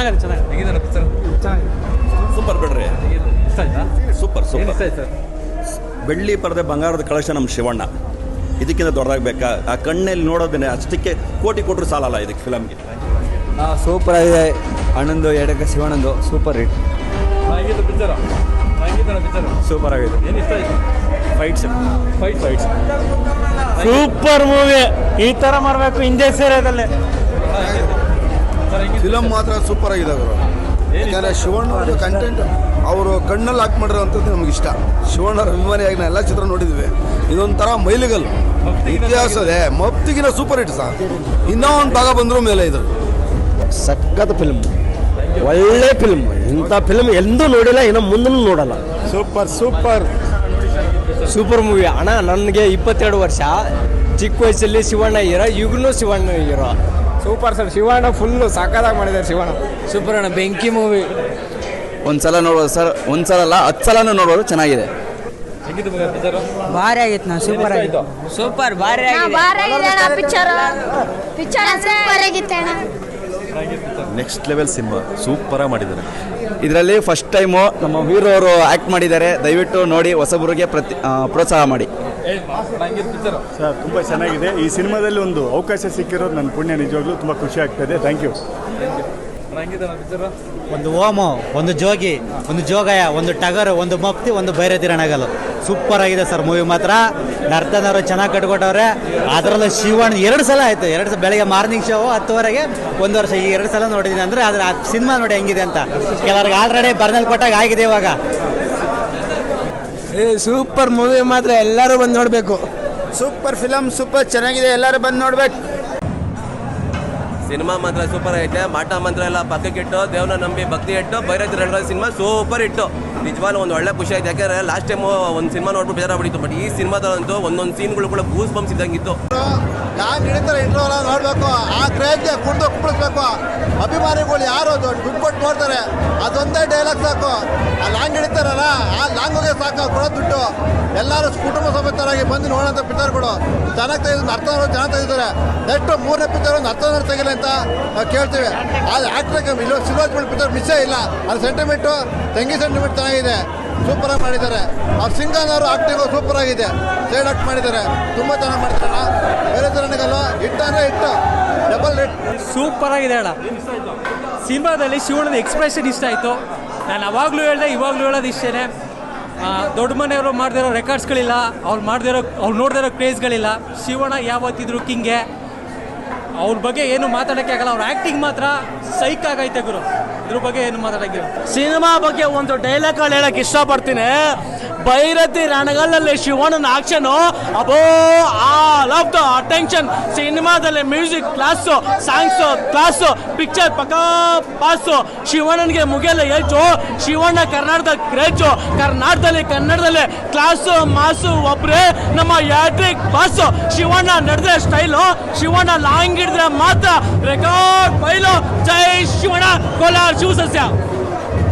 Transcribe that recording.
ಚೆನ್ನಾಗಿದೆ ಚೆನ್ನಾಗಿದೆ ಹೇಗಿದೆ ಪಿಕ್ಚರ್ ಚೆನ್ನಾಗಿದೆ. ಸೂಪರ್ ಬಿಡ್ರಿ. ಇಷ್ಟ ಆಯ್ತಾ? Super super. ಇಷ್ಟ ಆಯ್ತು ಸರ್? ಬೆಳ್ಳಿ ಪರದೆ ಬಂಗಾರದ ಕಳಶ ನಮ್ಮ ಶಿವಣ್ಣ. ಇದಕ್ಕಿಂತ ದೊಡ್ಡದಾಗಬೇಕಾ? ಆ ಕಣ್ಣಲ್ಲಿ ನೋಡೋದನ್ನೇ ಅಷ್ಟಕ್ಕೆ ಕೋಟಿ ಕೊಟ್ಟರು ಸಾಲಲ್ಲ ಇದಕ್ಕೆ ಫಿಲಮ್ಗೆ. ಸೂಪರ್ ಆಗಿದೆ. ಅಣ್ಣಂದು ಎಡಕ್ಕೆ ಶಿವಣ್ಣಂದು ಸೂಪರ್ ಹಿಟ್. ಸೂಪರ್ ಆಗಿದೆ. ಏನು ಇಷ್ಟ ಆಯ್ತು? Fights fight fights super movie. ಈ ತರ ಮಾಡಬೇಕು ಹಿಂದೆ ಸೇರೋದಲ್ಲೇ. ಫಿಲಮ್ ಮಾತ್ರ ಸೂಪರ್ ಆಗಿದೆ ಅವರು. ಯಾಕಂದರೆ ಶಿವಣ್ಣ ಅವರು ಕಂಟೆಂಟ್ ಅವರು ಕಣ್ಣಲ್ಲಿ ಹಾಕಿ ಮಾಡಿರೋಂಥದ್ದು ನಮ್ಗೆ ಇಷ್ಟ. ಶಿವಣ್ಣರ ಅಭಿಮಾನಿಯಾಗಿ ನಾವು ಎಲ್ಲ ಚಿತ್ರ ನೋಡಿದ್ವಿ. ಇದೊಂಥರ ಮೈಲಿಗಲ್ ಇತಿಹಾಸದೇ ಮಪ್ತಿಗಿನ ಸೂಪರ್ ಹಿಟ್ ಸರ್ ಇನ್ನೂ ಒಂದು ಭಾಗ ಬಂದರೂ ಮೇಲೆ ಇದ್ರು ಸಖತ್ ಫಿಲ್ಮ್ ಒಳ್ಳೆ ಫಿಲ್ಮ್ ಇಂಥ ಫಿಲ್ಮ್ ಎಂದೂ ನೋಡಿಲ್ಲ ಇನ್ನು ಮುಂದೂ ನೋಡಲ್ಲ. ಸೂಪರ್ ಸೂಪರ್ ಸೂಪರ್ ಮೂವಿ ಅಣ್ಣ ನನಗೆ ಇಪ್ಪತ್ತೆರಡು ವರ್ಷ. ಚಿಕ್ಕ ವಯಸ್ಸಲ್ಲಿ ಶಿವಣ್ಣ ಹೀರೋ ಈಗಲೂ Shivanna hero super sir Shivanna full ಸಾಕಾದಾಗ ಮಾಡಿದ್ದಾರೆ ಶಿವಣ್ಣ. ಸೂಪರ್ ಅಣ್ಣ ಬೆಂಕಿ ಮೂವಿ. ಒಂದ್ಸಲ ನೋಡ್ಬೋದು ಸರ್ ಒಂದ್ಸಲ ಅಲ್ಲ ಹತ್ತು ಸಲನೂ ನೋಡ್ಬೋದು ಚೆನ್ನಾಗಿದೆ. ಭಾರಿ ಆಗಿತ್ತು ನಾ ಸೂಪರ್ ಆಗಿತ್ತು. ಸೂಪರ್ ಭಾರಿ ಆಗಿತ್ತು ಅಣ್ಣ. ನೆಕ್ಸ್ಟ್ ಲೆವೆಲ್ ಸಿನಿಮಾ ಸೂಪರಾಗಿ ಮಾಡಿದ್ದಾರೆ. ಇದರಲ್ಲಿ ಫಸ್ಟ್ ಟೈಮು ನಮ್ಮ ವೀರವರು ಅವರು ಆ್ಯಕ್ಟ್ ಮಾಡಿದ್ದಾರೆ. ದಯವಿಟ್ಟು ನೋಡಿ ಹೊಸಬರಿಗೆ ಪ್ರತಿ ಪ್ರೋತ್ಸಾಹ ಮಾಡಿ. ಸರ್. ತುಂಬ ಚೆನ್ನಾಗಿದೆ. ಈ ಸಿನಿಮಾದಲ್ಲಿ ಒಂದು ಅವಕಾಶ ಸಿಕ್ಕಿರೋದು ನನ್ನ ಪುಣ್ಯ ನಿಜವಾಗ್ಲೂ ತುಂಬ ಖುಷಿ ಆಗ್ತದೆ ಥ್ಯಾಂಕ್ ಯು ಒಂದು ಓಮು ಒಂದು ಜೋಗಿ ಒಂದು ಜೋಗಯ ಒಂದು ಟಗರು ಒಂದು ಮಪ್ತಿ ಒಂದು ಬೈರತಿರಣಗಲು ಸೂಪರ್ ಆಗಿದೆ ಸರ್ ಮೂವಿ ಮಾತ್ರ. ನರ್ತನವರು ಚೆನ್ನಾಗಿ ಕಟ್ಕೊಟ್ಟವ್ರೆ. ಅದರಲ್ಲೂ ಶಿವಣ್ಣ ಎರಡು ಸಲ ಆಯಿತು. ಎರಡು ಸಲ ಬೆಳಗ್ಗೆ ಮಾರ್ನಿಂಗ್ ಶೋ ಹತ್ತುವರೆಗೆ ಒಂದು ವರ್ಷ. ಈ ಎರಡು ಸಲ ನೋಡಿದ್ದೀನಿ ಅಂದರೆ ಅದರ ಆ ಸಿನಿಮಾ ನೋಡಿ ಹೆಂಗಿದೆ ಅಂತ. ಕೆಲವ್ರಿಗೆ ಆಲ್ರೆಡಿ ಬರ್ನಲ್ಲಿ ಕೊಟ್ಟಾಗ ಆಗಿದೆ ಇವಾಗ. ಸೂಪರ್ ಮೂವಿ ಮಾತ್ರ ಎಲ್ಲರೂ ಬಂದು ನೋಡಬೇಕು. ಸೂಪರ್ ಫಿಲಮ್ ಸೂಪರ್ ಚೆನ್ನಾಗಿದೆ ಎಲ್ಲರೂ ಬಂದು ನೋಡ್ಬೇಕು. ಸಿನಿಮಾ ಮಾತ್ರ ಸೂಪರ್ ಐತೆ. ಮಾಟ ಮಂತ್ರ ಎಲ್ಲ ಪಕ್ಕಕ್ಕೆ ಇಟ್ಟು, ದೇವ್ನ ನಂಬಿ ಭಕ್ತಿ ಇಟ್ಟು ಭೈರತಿ ರಣಗಳ ಸಿನಿಮಾ ಸೂಪರ್ ಇಟ್ಟು. ನಿಜವಾಗ್ಲೂ ಒಂದು ಒಳ್ಳೆ ಖುಷಿ ಆಯ್ತು. ಯಾಕಂದ್ರೆ ಲಾಸ್ಟ್ ಟೈಮ್ ಒಂದು ಸಿನಿಮಾ ನೋಡ್ಬಿಟ್ಟು ಬೇಜಾರಾಗ್ಬಿಟ್ಟಿತ್ತು ಬಟ್ ಈ ಸಿನಿಮಾದಲ್ಲಂತೂ ಒಂದೊಂದು ಸೀನ್ಗಳು ಕೂಡ ಗೂಸ್ ಬಂಪ್ಸ್ ಇದ್ದಂಗಿತ್ತು ಹ್ಯಾಂಗೆ ಹಿಡಿತಾರೆ ಇಂಟ್ರೋಲ ನೋಡಬೇಕು. ಆ ಕ್ರೇಜ್ಗೆ ಕುಡ್ದು ಕುಪ್ಪಳಿಸ್ಬೇಕು. ಅಭಿಮಾನಿಗಳು ಯಾರು ದುಡ್ಡು ಕೊಟ್ಟು ನೋಡ್ತಾರೆ. ಅದೊಂದೇ ಡೈಲಾಗ್ ಸಾಕು. ಆ ಲಾಂಗ್ ಹಿಡಿತಾರಲ್ಲ ಆ ಲಾಂಗ್ಗೆ ಸಾಕು ಕೊಡೋ ದುಡ್ಡು. ಎಲ್ಲರೂ ಕುಟುಂಬ ಸಮೇತರಾಗಿ ಬಂದು ನೋಡೋಂಥ ಪಿಕ್ಚರ್ಗಳು ಚೆನ್ನಾಗಿ ತೆಗೆದು ಅರ್ಥ ಚೆನ್ನಾಗಿ ತೆಗೆದಿದ್ದಾರೆ. ನೆಕ್ಸ್ಟ್ ಮೂರನೇ ಪಿಕ್ಚರ್ ಒಂದು ಅರ್ಥ ತೆಗಿಲ್ಲ ಅಂತ ಕೇಳ್ತೀವಿ. ಅದು ಆಕ್ಟ್ರಿಗೆ ಇಲ್ಲ ಸಿಲ್ವರ್ ಪಿಕ್ಚರ್ ಮಿಸ್ಸೇ ಇಲ್ಲ. ಅದು ಸೆಂಟಿಮೆಂಟು ತೆಂಗಿ ಸೆಂಟಿಮೆಂಟ್ ಚೆನ್ನಾಗಿದೆ. ಸೂಪರಾಗಿ ಮಾಡಿದ್ದಾರೆ. ಅವ್ರು ಸಿಂಗನ್ ಅವರು ಆಕ್ಟಿಂಗು ಸೂಪರ್ ಆಗಿದೆ. ಸೈಡ್ ಆಕ್ಟ್ ಮಾಡಿದ್ದಾರೆ. ತುಂಬ ಚೆನ್ನಾಗಿ ಮಾಡ್ತಾರೆ ಬೇರೆ ಜನಗಲ್ಲ ಹಿಟ್ ಅಂದರೆ ಹಿಟ್ಟು ಡಬಲ್ ಹಿಟ್ ಸೂಪರ್ ಆಗಿದೆ ಅಣ್ಣ. ಸಿನಿಮಾದಲ್ಲಿ ಶಿವಣ್ಣದ ಎಕ್ಸ್ಪ್ರೆಷನ್ ಇಷ್ಟ ಆಯಿತು. ನಾನು ಅವಾಗಲೂ ಹೇಳಿದೆ, ಇವಾಗಲೂ ಹೇಳೋದು ಇಷ್ಟೇ ದೊಡ್ಡ ಮನೆಯವರು ಮಾಡ್ದಿರೋ ರೆಕಾರ್ಡ್ಸ್ಗಳಿಲ್ಲ ಅವ್ರು ಮಾಡ್ದಿರೋ, ಅವ್ರು ನೋಡ್ದಿರೋ ಕ್ರೇಜ್ಗಳಿಲ್ಲ ಶಿವಣ್ಣ ಯಾವತ್ತಿದ್ರು ಕಿಂಗೆ ಅವ್ರ ಬಗ್ಗೆ ಏನು ಮಾತಾಡೋಕ್ಕೆ ಆಗಲ್ಲ, ಅವ್ರ ಆ್ಯಕ್ಟಿಂಗ್ ಮಾತ್ರ ಸೈಕ್ ಆಗೈತೆ ಗುರು. ಇದ್ರ ಬಗ್ಗೆ ಏನು ಮಾತಾಡೋಕ್ಕಿಲ್ಲ ಸಿನಿಮಾ ಬಗ್ಗೆ ಒಂದು ಡೈಲಾಗ್ಗಳು ಹೇಳಕ್ಕೆ ಇಷ್ಟಪಡ್ತೀನಿ. ಭೈರತಿ ರಣಗಲ್ಲಲ್ಲಿ ಶಿವಣ್ಣನ ಆಕ್ಷನ್ ಅಬೋ ಆ ಲವ್ ದ ಅಟೆನ್ಷನ್ ಸಿನಿಮಾದಲ್ಲಿ music class songs class picture ಪಕ್ಕ ಪಾಸು ಶಿವಣ್ಣನಿಗೆ ಮುಗಿಯಲ್ಲ ಹೆಚ್ಚು ಶಿವಣ್ಣ ಕರ್ನಾಟಕದ ಕ್ರೇಜು ಕರ್ನಾಟಕದಲ್ಲಿ, ಕನ್ನಡದಲ್ಲಿ ಕ್ಲಾಸು ಮಾಸು ಒಬ್ಬರೇ ನಮ್ಮ ಯಾಟ್ರಿಕ್ ಬಾಸು ಶಿವಣ್ಣ ನಡೆದ್ರೆ ಸ್ಟೈಲು ಶಿವಣ್ಣ ಲಾಂಗ್ ಹಿಡಿದ್ರೆ ಮಾತ್ರ ರೆಕಾರ್ಡ್ ಫೈಲು ಜೈ ಶಿವಣ್ಣ, ಕೋಲಾರ ಶಿವಸಸ್ಯ